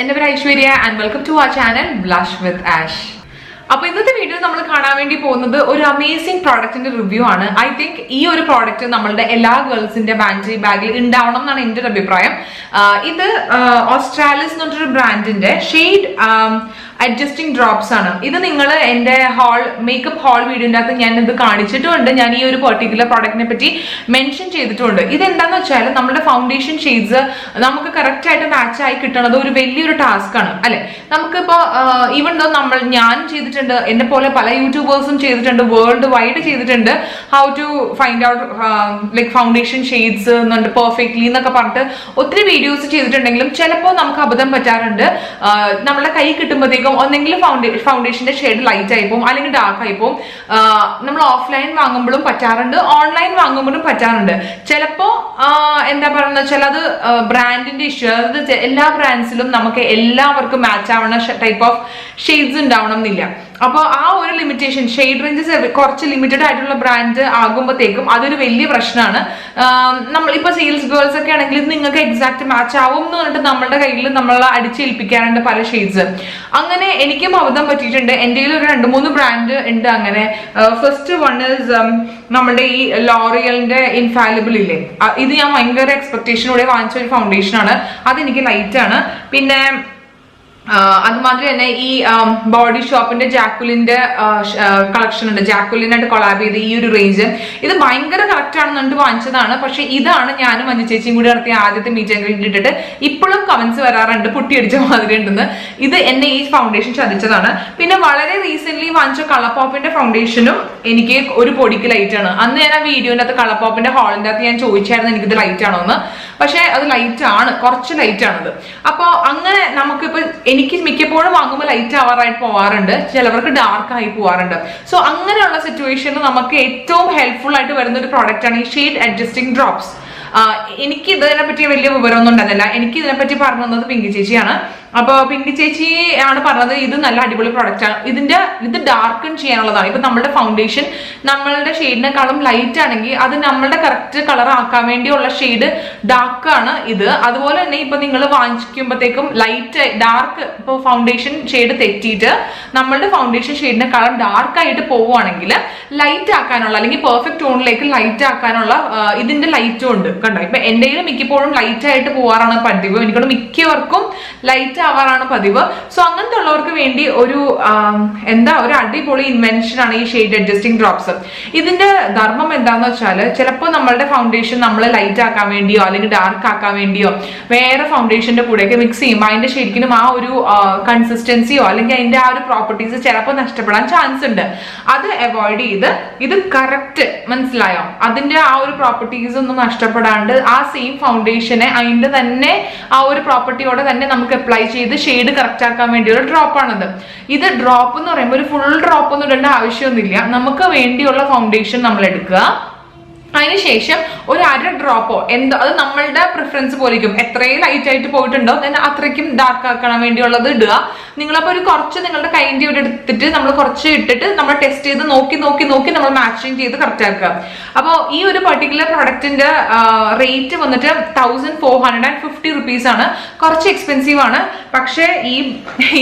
എന്റെ പേര് Aishwarya and welcome to a channel blush with Ash അപ്പൊ ഇന്നത്തെ വീഡിയോ നമ്മൾ കാണാൻ വേണ്ടി പോകുന്നത് ഒരു അമേസിംഗ് പ്രോഡക്റ്റിന്റെ റിവ്യൂ ആണ്. ഐ തിങ്ക് ഈ ഒരു പ്രോഡക്റ്റ് നമ്മളുടെ എല്ലാ ഗേൾസിന്റെ ബാൻഡറി ബാഗിൽ ഉണ്ടാവണം എന്നാണ് എന്റെ ഒരു അഭിപ്രായം. ഇത് ഓസ്ട്രാലിസ് എന്ന് പറഞ്ഞൊരു ബ്രാൻഡിന്റെ ഷെയ്ഡ് അഡ്ജസ്റ്റിംഗ് ഡ്രോപ്സ് ആണ്. ഇത് നിങ്ങൾ എന്റെ ഹോൾ മേക്കപ്പ് ഹോൾ വീഡിയോന്റെ അകത്ത് ഞാൻ ഇത് കാണിച്ചിട്ടുമുണ്ട് ഞാൻ ഈ ഒരു പെർട്ടിക്കുലർ പ്രോഡക്റ്റിനെ പറ്റി മെൻഷൻ ചെയ്തിട്ടുണ്ട്. ഇത് എന്താന്ന് വെച്ചാൽ നമ്മുടെ ഫൗണ്ടേഷൻ ഷെയ്ഡ്സ് നമുക്ക് കറക്റ്റ് ആയിട്ട് മാച്ച് ആയി കിട്ടണത് ഒരു വലിയൊരു ടാസ്ക് ആണ്. അല്ലെ? നമുക്കിപ്പോ ഈവൻ ദോ നമ്മൾ ഞാൻ ചെയ്തിട്ടുണ്ട് എന്നെ പോലെ പല യൂട്യൂബേഴ്സും ചെയ്തിട്ടുണ്ട് വേൾഡ് വൈഡ് ചെയ്തിട്ടുണ്ട് how to find out like foundation shades എന്നുണ്ട് പെർഫെക്റ്റ്ലി എന്നൊക്കെ പറഞ്ഞിട്ട് ഒത്തിരി വീഡിയോസ് ചെയ്തിട്ടുണ്ടെങ്കിലും ചിലപ്പോൾ നമുക്ക് അബദ്ധം പറ്റാറുണ്ട്. നമ്മുടെ കൈ കിട്ടുമ്പോഴത്തേക്കും ഒന്നെങ്കിൽ ഫൗണ്ടേഷന്റെ ഷെയ്ഡ് ലൈറ്റ് ആയി പോകും അല്ലെങ്കിൽ ഡാർക്ക് ആയി പോകും നമ്മൾ ഓഫ്ലൈൻ വാങ്ങുമ്പോഴും പറ്റാറുണ്ട് ഓൺലൈൻ വാങ്ങുമ്പോഴും പറ്റാറുണ്ട്. ചിലപ്പോ എന്താ പറയുന്നത് വെച്ചാൽ അത് ബ്രാൻഡിന്റെ ഇഷ്യൂ അതായത് എല്ലാ ബ്രാൻഡ്സിലും നമുക്ക് എല്ലാവർക്കും മാച്ച് ആവുന്ന ടൈപ്പ് ഓഫ് ഷെയ്ഡ്സ് ഉണ്ടാവണം എന്നില്ല. അപ്പോൾ ആ ഒരു ലിമിറ്റേഷൻ ഷെയ്ഡ് റേഞ്ചസ് കുറച്ച് ലിമിറ്റഡ് ആയിട്ടുള്ള ബ്രാൻഡ് ആകുമ്പോഴത്തേക്കും അതൊരു വലിയ പ്രശ്നമാണ് നമ്മൾ ഇപ്പോൾ സെയിൽസ് ഗേൾസ് ഒക്കെ ആണെങ്കിൽ നിങ്ങൾക്ക് എക്സാക്ട് മാച്ച് ആവും എന്ന് പറഞ്ഞിട്ട് നമ്മുടെ കയ്യിൽ നമ്മൾ അടിച്ചേൽപ്പിക്കാറുണ്ട് പല ഷെയ്ഡ്സ് അങ്ങനെ എനിക്കും അബദ്ധം പറ്റിയിട്ടുണ്ട്. എന്റെ ഒരു രണ്ട് മൂന്ന് ബ്രാൻഡ് ഉണ്ട് അങ്ങനെ. ഫസ്റ്റ് വൺ ഇസ് നമ്മുടെ ഈ ലോറിയലിന്റെ ഇൻഫാലിബിൾ ഇല്ലേ? ഇത് ഞാൻ ഭയങ്കര എക്സ്പെക്ടേഷനോടെ വാങ്ങിച്ച ഒരു ഫൗണ്ടേഷൻ ആണ്. അതെനിക്ക് ലൈറ്റ് ആണ്. പിന്നെ അതുമാതിരി തന്നെ ഈ ബോഡി ഷോപ്പിന്റെ ജാക്കുലിന്റെ കളക്ഷൻ ഉണ്ട്. ജാക്കുലിനായിട്ട് കൊളാബ് ചെയ്ത് ഈ ഒരു റേഞ്ച് ഇത് ഭയങ്കര കറക്റ്റ് ആണെന്നുണ്ട് വാങ്ങിച്ചതാണ്. പക്ഷെ ഇതാണ് ഞാനും മഞ്ഞ ചേച്ചിയും കൂടി നടത്തിയ ആദ്യത്തെ മീറ്റ് ആൻഡ് ഇട്ടിട്ട് ഇപ്പോഴും കമന്റ്സ് വരാറുണ്ട്. പൊട്ടിയടിച്ച മാതിരി ഉണ്ടെന്ന്. ഇത് എന്നെ ഈ ഫൗണ്ടേഷൻ ചതിച്ചതാണ്. പിന്നെ വളരെ റീസെന്റ് വാങ്ങിച്ച കളപ്പോപ്പിന്റെ ഫൗണ്ടേഷനും എനിക്ക് ഒരു പൊടിക്ക് ലൈറ്റ് ആണ്. അന്ന് ഞാൻ ആ വീഡിയോന്റെ അകത്ത് കളപ്പോപ്പിന്റെ ഹാളിന്റെ അകത്ത് ഞാൻ ചോദിച്ചായിരുന്നു എനിക്കിത് ലൈറ്റ് ആണോ എന്ന് പക്ഷെ അത് ലൈറ്റ് ആണ്. കുറച്ച് ലൈറ്റ് ആണത്. അപ്പോൾ അങ്ങനെ നമുക്കിപ്പോൾ എനിക്ക് മിക്കപ്പോഴും വാങ്ങുമ്പോൾ ലൈറ്റ് ആവാറായിട്ട് പോവാറുണ്ട്. ചിലവർക്ക് ഡാർക്ക് ആയി പോവാറുണ്ട്. സോ അങ്ങനെയുള്ള സിറ്റുവേഷനിൽ നമുക്ക് ഏറ്റവും ഹെൽപ്ഫുൾ ആയിട്ട് വരുന്ന ഒരു പ്രോഡക്റ്റ് ആണ് ഈ ഷെയ്ഡ് അഡ്ജസ്റ്റിംഗ് ഡ്രോപ്സ് എനിക്ക് ഇതിനെ പറ്റി വലിയ വിവരമൊന്നും ഉണ്ടായിരുന്നില്ല. എനിക്ക് ഇതിനെപ്പറ്റി പറഞ്ഞു തന്നത് പിങ്കി ചേച്ചിയാണ്. അപ്പോൾ പിങ്കി ചേച്ചി ആണ് പറഞ്ഞത് ഇത് നല്ല അടിപൊളി പ്രൊഡക്റ്റ് ആണ്. ഇതിന്റെ ഇത് ഡാർക്കൺ ചെയ്യാനുള്ളതാണ്. ഇപ്പൊ നമ്മുടെ ഫൗണ്ടേഷൻ നമ്മളുടെ ഷെയ്ഡിനെക്കാളും ലൈറ്റ് ആണെങ്കിൽ അത് നമ്മളുടെ കറക്റ്റ് കളർ ആക്കാൻ വേണ്ടിയുള്ള ഷെയ്ഡ് ഡാർക്ക് ആണ് ഇത്. അതുപോലെ തന്നെ ഇപ്പൊ നിങ്ങൾ വാങ്ങിക്കുമ്പോഴത്തേക്കും ലൈറ്റ് ഡാർക്ക് ഇപ്പോൾ ഫൗണ്ടേഷൻ ഷെയ്ഡ് തെറ്റിയിട്ട് നമ്മളുടെ ഫൗണ്ടേഷൻ ഷെയ്ഡിനെക്കാളും ഡാർക്ക് ആയിട്ട് പോവുകയാണെങ്കിൽ ലൈറ്റ് ആക്കാനുള്ള അല്ലെങ്കിൽ പെർഫെക്റ്റ് ടോണിലേക്ക് ലൈറ്റ് ആക്കാനുള്ള ഇതിന്റെ ലൈറ്റും ഉണ്ട്. കണ്ടോ? ഇപ്പൊ എന്റെ കയ്യിൽ മിക്കപ്പോഴും ലൈറ്റ് ആയിട്ട് പോവാറാണ് പതിവ്. എനിക്കോട് മിക്കവർക്കും ലൈറ്റ് ആവാറാണ് പതിവ്. സോ അങ്ങനത്തെ ഉള്ളവർക്ക് വേണ്ടി ഒരു എന്താ ഒരു അടിപൊളി ഇൻവെൻഷൻ ആണ് ഈ ഷെയ്ഡ് അഡ്ജസ്റ്റിംഗ് ഡ്രോപ്സ് ഇതിന്റെ ധർമ്മം എന്താന്ന് വെച്ചാൽ ചിലപ്പോൾ നമ്മളുടെ ഫൗണ്ടേഷൻ നമ്മൾ ലൈറ്റ് ആക്കാൻ വേണ്ടിയോ അല്ലെങ്കിൽ ഡാർക്ക് ആക്കാൻ വേണ്ടിയോ വേറെ ഫൗണ്ടേഷന്റെ കൂടെയൊക്കെ മിക്സ് ചെയ്യുമ്പോൾ അതിന്റെ ശരിക്കും ആ ഒരു കൺസിസ്റ്റൻസിയോ അല്ലെങ്കിൽ അതിന്റെ ആ ഒരു പ്രോപ്പർട്ടീസ് ചിലപ്പോൾ നഷ്ടപ്പെടാൻ ചാൻസ് ഉണ്ട്. അത് അവോയ്ഡ് ചെയ്ത് ഇത് കറക്റ്റ് മനസ്സിലായോ? അതിന്റെ ആ ഒരു പ്രോപ്പർട്ടീസ് ഒന്നും നഷ്ടപ്പെടാണ്ട് ആ സെയിം ഫൗണ്ടേഷനെ അതിന്റെ തന്നെ ആ ഒരു പ്രോപ്പർട്ടിയോടെ തന്നെ നമുക്ക് അപ്ലൈ ചെയ്ത് ഷെയ്ഡ് കറക്റ്റ് ആക്കാൻ വേണ്ടിയുള്ള ഡ്രോപ്പ് ആണത്. ഇത് ഡ്രോപ്പ് എന്ന് പറയുമ്പോൾ ഒരു ഫുൾ ഡ്രോപ്പ് ഒന്നും ഇടേണ്ട ആവശ്യമൊന്നുമില്ല. നമുക്ക് വേണ്ടിയുള്ള ഫൗണ്ടേഷൻ നമ്മൾ എടുക്കുക അതിനുശേഷം ഒരു അര ഡ്രോപ്പോ എന്തോ അത് നമ്മളുടെ പ്രിഫറൻസ് പോലിരിക്കും. എത്രയും ലൈറ്റ് ആയിട്ട് പോയിട്ടുണ്ടോ then അത്രയ്ക്കും ഡാർക്ക് ആക്കാൻ വേണ്ടിയുള്ളത് ഇടുക. നിങ്ങളപ്പോൾ ഒരു കുറച്ച് നിങ്ങളുടെ കൈന്റെ ഇവിടെ എടുത്തിട്ട് നമ്മൾ കുറച്ച് ഇട്ടിട്ട് നമ്മൾ ടെസ്റ്റ് ചെയ്ത് നോക്കി നോക്കി നോക്കി നമ്മൾ മാച്ചിങ് ചെയ്ത് കറക്റ്റ് ആക്കുക. അപ്പോൾ ഈ ഒരു പർട്ടിക്കുലർ പ്രൊഡക്റ്റിന്റെ റേറ്റ് വന്നിട്ട് thousand four hundred and fifty rupees ആണ്. കുറച്ച് എക്സ്പെൻസീവ് ആണ്. പക്ഷേ ഈ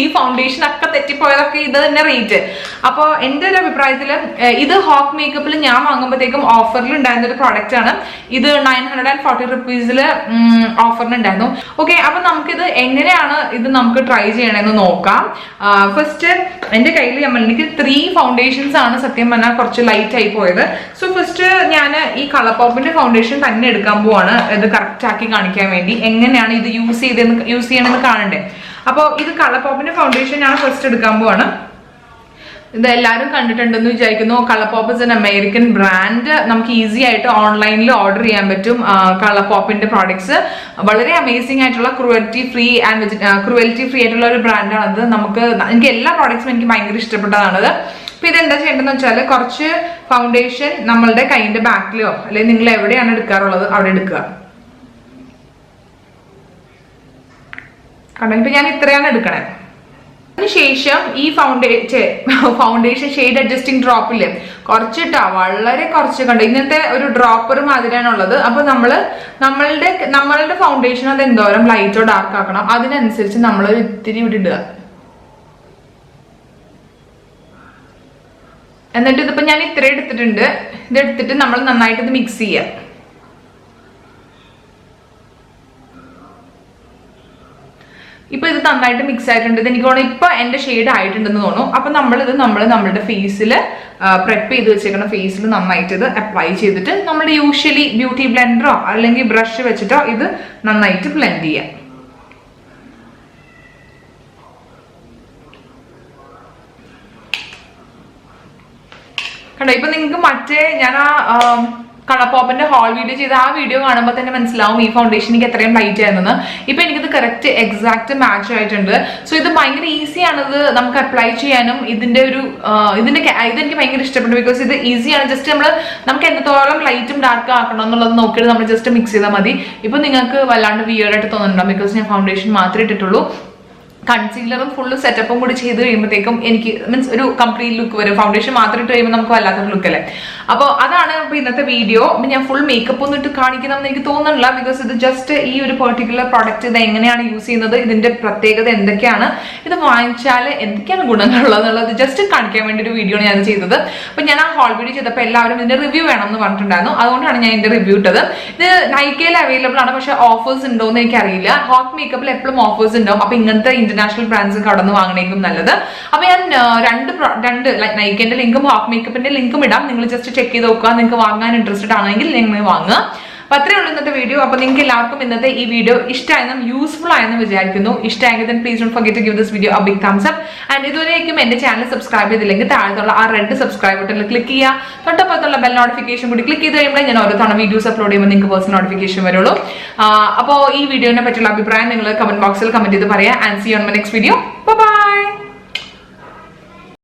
ഈ ഫൗണ്ടേഷൻ ഒക്കെ തെറ്റിപ്പോയതൊക്കെ ഇത് തന്നെ റേറ്റ് അപ്പോൾ എന്റെ ഒരു അഭിപ്രായത്തിൽ ഇത് ഹോക്ക് മേക്കപ്പിൽ ഞാൻ വാങ്ങുമ്പോഴത്തേക്കും ഓഫറിൽ ഉണ്ടായിരുന്ന ഒരു പ്രോഡക്റ്റ് ആണ്. ഇത് നയൻ ഹൺഡ്രഡ് ആൻഡ് ഫോർട്ടി റുപ്പീസിൽ ഓഫറിന് ഉണ്ടായിരുന്നു ഓക്കെ അപ്പൊ നമുക്കിത് എങ്ങനെയാണ് ഇത് നമുക്ക് ട്രൈ ചെയ്യണമെന്ന് നോക്കാം. ഫസ്റ്റ് എന്റെ കയ്യിൽ നമ്മൾ എനിക്ക് ത്രീ ഫൗണ്ടേഷൻസ് ആണ് സത്യം പറഞ്ഞാൽ കുറച്ച് ലൈറ്റ് ആയി പോയത്. സോ ഫസ്റ്റ് ഞാൻ ഈ കളർ പോപ്പിന്റെ ഫൗണ്ടേഷൻ തന്നെ എടുക്കാൻ പോവാണ്. ഇത് കറക്റ്റ് ആക്കി കാണിക്കാൻ വേണ്ടി. എങ്ങനെയാണ് ഇത് യൂസ് ചെയ്തെന്ന് യൂസ് ചെയ്യണമെന്ന് കാണണ്ടേ. അപ്പോൾ ഇത് കളർ പോപ്പിന്റെ ഫൗണ്ടേഷൻ ഞാൻ ഫസ്റ്റ് എടുക്കാൻ പോവാണ്. ഇത് എല്ലാവരും കണ്ടിട്ടുണ്ടെന്ന് വിചാരിക്കുന്നു. ColourPop pop is an American brand നമുക്ക് ഈസി ആയിട്ട് ഓൺലൈനിൽ ഓർഡർ ചെയ്യാൻ പറ്റും കളപ്പോപ്പിന്റെ പ്രോഡക്ട്സ് വളരെ അമേസിംഗ് ആയിട്ടുള്ള cruelty free and cruelty free ആയിട്ടുള്ള ഒരു ബ്രാൻഡാണ് അത് നമുക്ക് എനിക്ക് എല്ലാ പ്രോഡക്ട്സും എനിക്ക് ഭയങ്കര ഇഷ്ടപ്പെട്ടതാണത്. അപ്പൊ ഇതെന്താ ചെയ്യേണ്ടതെന്ന് വെച്ചാൽ കുറച്ച് ഫൗണ്ടേഷൻ നമ്മളുടെ കൈന്റെ ബാക്കിലോ അല്ലെങ്കിൽ നിങ്ങൾ എവിടെയാണ് എടുക്കാറുള്ളത് അവിടെ എടുക്കുക. കാരണം ഇപ്പൊ ഞാൻ ഇത്രയാണ് എടുക്കണേ. അതിനുശേഷം ഈ ഫൗണ്ടേഷൻ ഫൗണ്ടേഷൻ ഷെയ്ഡ് അഡ്ജസ്റ്റിംഗ് ഡ്രോപ്പിൽ കുറച്ചിട്ടാ വളരെ കുറച്ച് കണ്ടു? ഇന്നത്തെ ഒരു ഡ്രോപ്പർ മാതിരിയാണുള്ളത് അപ്പൊ നമ്മൾ നമ്മളുടെ നമ്മളുടെ ഫൗണ്ടേഷൻ അത് എന്തോരം ലൈറ്റോ ഡാർക്ക് ആക്കണം. അതിനനുസരിച്ച് നമ്മൾ ഇത്തിരി ഇവിടെ ഇടുക. എന്നിട്ട് ഇതിപ്പോ ഞാൻ ഇത്ര എടുത്തിട്ടുണ്ട്. ഇത് എടുത്തിട്ട് നമ്മൾ നന്നായിട്ട് ഇത് മിക്സ് ചെയ്യാം ഇപ്പൊ ഇത് നന്നായിട്ട് മിക്സ് ആയിട്ടുണ്ട്. ഇത് എനിക്ക് തോന്നുന്നു ഇപ്പൊ എന്റെ ഷെയ്ഡ് ആയിട്ടുണ്ടെന്ന് തോന്നുന്നു. അപ്പൊ നമ്മളിത് നമ്മൾ നമ്മളുടെ ഫേസിൽ പ്രെപ്പ് ചെയ്ത് വെച്ചേക്കുന്ന ഫേസിൽ നന്നായിട്ട് ഇത് അപ്ലൈ ചെയ്തിട്ട് നമ്മൾ യൂഷ്വലി ബ്യൂട്ടി ബ്ലെൻഡറോ അല്ലെങ്കിൽ ബ്രഷ് വെച്ചിട്ടോ ഇത് നന്നായിട്ട് ബ്ലെൻഡ് ചെയ്യാം. കണ്ടോ? ഇപ്പൊ നിങ്ങൾക്ക് മറ്റേ ഞാൻ ആ കളപ്പോപ്പന്റെ ഹോൾ വീഡിയോ ചെയ്ത ആ വീഡിയോ കാണുമ്പോൾ തന്നെ മനസ്സിലാവും ഈ ഫൗണ്ടേഷൻ എനിക്ക് എത്രയും ലൈറ്റ് ആയിരുന്നെന്ന്. ഇപ്പൊ എനിക്കിത് കറക്റ്റ് എക്സാക്ട് മാച്ച് ആയിട്ടുണ്ട്. സോ ഇത് ഭയങ്കര ഈസിയാണ് ഇത് നമുക്ക് അപ്ലൈ ചെയ്യാനും ഇതിന്റെ ഒരു ഇതിന്റെ ഇതെനിക്ക് ഭയങ്കര ഇഷ്ടപ്പെട്ടു. ബിക്കോസ് ഇത് ഈസിയാണ് ജസ്റ്റ് നമ്മൾ നമുക്ക് എത്രത്തോളം ലൈറ്റും ഡാർക്കും ആക്കണം എന്നുള്ളത് നോക്കിയിട്ട് നമ്മൾ ജസ്റ്റ് മിക്സ് ചെയ്താൽ മതി. ഇപ്പൊ നിങ്ങൾക്ക് വല്ലാണ്ട് വിയർഡായിട്ട് തോന്നുന്നുണ്ടാവും. ബിക്കോസ് ഞാൻ ഫൗണ്ടേഷൻ മാത്രമേ ഇട്ടിട്ടുള്ളൂ. കൺസീലറും ഫുള്ള് സെറ്റപ്പും കൂടി ചെയ്ത് കഴിയുമ്പോഴത്തേക്കും എനിക്ക് മീൻസ് ഒരു കംപ്ലീറ്റ് ലുക്ക് വരും. ഫൗണ്ടേഷൻ മാത്രം ഇട്ട് കഴിയുമ്പോൾ നമുക്ക് വല്ലാത്തൊരു ലുക്ക് അല്ലേ? അപ്പോൾ അതാണ് ഇപ്പൊ ഇന്നത്തെ വീഡിയോ ഞാൻ ഫുൾ മേക്കപ്പ് ഒന്നും ഇട്ട് കാണിക്കണമെന്ന് എനിക്ക് തോന്നുന്നില്ല ബിക്കോസ് ഇത് ജസ്റ്റ് ഈ ഒരു പെർട്ടിക്കുലർ പ്രോഡക്റ്റ് ഇത് എങ്ങനെയാണ് യൂസ് ചെയ്യുന്നത് ഇതിന്റെ പ്രത്യേകത എന്തൊക്കെയാണ് ഇത് വാങ്ങിച്ചാൽ എന്തൊക്കെയാണ് ഗുണങ്ങളുള്ളത് ജസ്റ്റ് കാണിക്കാൻ വേണ്ടി ഒരു വീഡിയോ ആണ് ഞാൻ ചെയ്തത്. അപ്പൊ ഞാൻ ആ ഹോൾ വീഡിയോ ചെയ്തപ്പോൾ എല്ലാവരും ഇതിന്റെ റിവ്യൂ വേണം എന്ന് പറഞ്ഞിട്ടുണ്ടായിരുന്നു. അതുകൊണ്ടാണ് ഞാൻ ഇതിന്റെ റിവ്യൂ ഇട്ടത്. ഇത് നൈക്കയിൽ അവൈലബിൾ ആണ് പക്ഷെ ഓഫേഴ്സ് ഉണ്ടോ എന്ന് എനിക്കറിയില്ല ഹോട്ട് മേക്കപ്പിൽ എപ്പോഴും ഓഫേഴ്സ് ഉണ്ടാവും. അപ്പൊ ഇങ്ങനത്തെ ഇന്റർനാഷണൽ ബ്രാൻഡ്സ് കടന്നു വാങ്ങണേക്കും നല്ലത്. അപ്പൊ ഞാൻ രണ്ട് രണ്ട് നൈക്കിന്റെ ലിങ്കും ഹാഫ് മേക്കപ്പിന്റെ ലിങ്കും ഇടാം. നിങ്ങൾ ജസ്റ്റ് ചെക്ക് ചെയ്ത് നോക്കുക. നിങ്ങൾക്ക് വാങ്ങാൻ ഇൻട്രസ്റ്റഡ് ആണെങ്കിൽ നിങ്ങൾ വാങ്ങുക. അപ്പൊ അത്രേ ഉള്ളൂ ഇന്നത്തെ വീഡിയോ അപ്പൊ നിങ്ങൾക്ക് എല്ലാവർക്കും ഇന്നത്തെ ഈ വീഡിയോ ഇഷ്ടമായെന്നും യൂസ്ഫുൾ ആയെന്ന് വിചാരിക്കുന്നു. ഇഷ്ടമായെങ്കിൽ don't forget to give this video a big thumbs up. And ഇതുവരേക്കും എന്റെ ചാനൽ സബ്സ്ക്രൈബ് ചെയ്തില്ലെങ്കിൽ താഴത്തുള്ള ആ റെഡ് സബ്സ്ക്രൈബ് ബട്ടണിൽ ക്ലിക്ക് ചെയ്യുക. തൊട്ടപ്പുറത്തുള്ള ബെൽ നോട്ടിഫിക്കേഷൻ കൂടി ക്ലിക്ക് ചെയ്ത് കഴിയുമ്പോൾ ഞാൻ ഓരോ തവണ വീഡിയോസ് അപ്ലോഡ് ചെയ്യുമ്പോൾ നിങ്ങൾക്ക് പേഴ്സണൽ നോട്ടിഫിക്കേഷൻ വരുള്ളൂ. അപ്പോൾ ഈ വീഡിയോനെ പറ്റിയുള്ള അഭിപ്രായം നിങ്ങൾ കമന്റ് ബോക്സിൽ കമന്റ് ചെയ്ത് പറയാം. And see on my next video bye